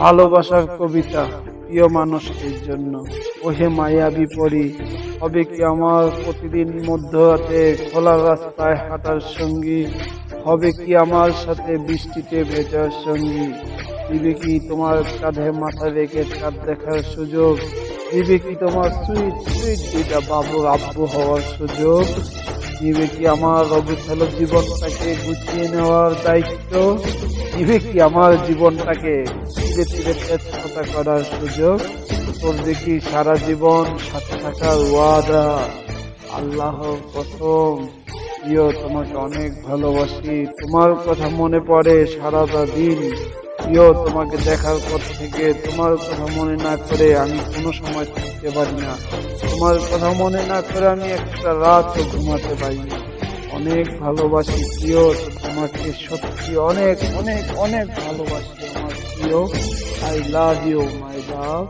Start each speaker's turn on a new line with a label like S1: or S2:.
S1: ভালোবাসার কবিতা প্রিয় মানুষের জন্য। ওহে মায়া বিপরী, হবে কি আমার প্রতিদিন মধ্যরাতে খোলা রাস্তায় হাঁটার সঙ্গী? হবে কি আমার সাথে বৃষ্টিতে ভেজার সঙ্গী? দিবে কি তোমার কাঁধে মাথা রেখে চাঁদ দেখার সুযোগ? দিবে কি তোমার সুইট সুইট দুইটা বাবুর আব্বু হওয়ার সুযোগ? দিবে কি আমার অবিচল জীবনটাকে গুছিয়ে নেওয়ার দায়িত্ব? দিবে কি আমার জীবনটাকে ধীরে ধীরে তেজপাতা করার সুযোগ? করবে কি সারা জীবন সাথে থাকার ওয়াদা। আল্লাহ কসম, প্রিয়, তোমাকে অনেক ভালোবাসি। তোমার কথা মনে পড়ে সারাটা দিন। প্রিয় তোমাকে দেখার পর থেকে তোমার কথা মনে না করে আমি কোনো সময় থাকতে পারি না। তোমার কথা মনে না করে আমি একটা রাতও ঘুমাতে পারি না। অনেক ভালোবাসি প্রিয়, তোমাকে সত্যি অনেক অনেক অনেক ভালোবাসি আমার প্রিয়। I love you my love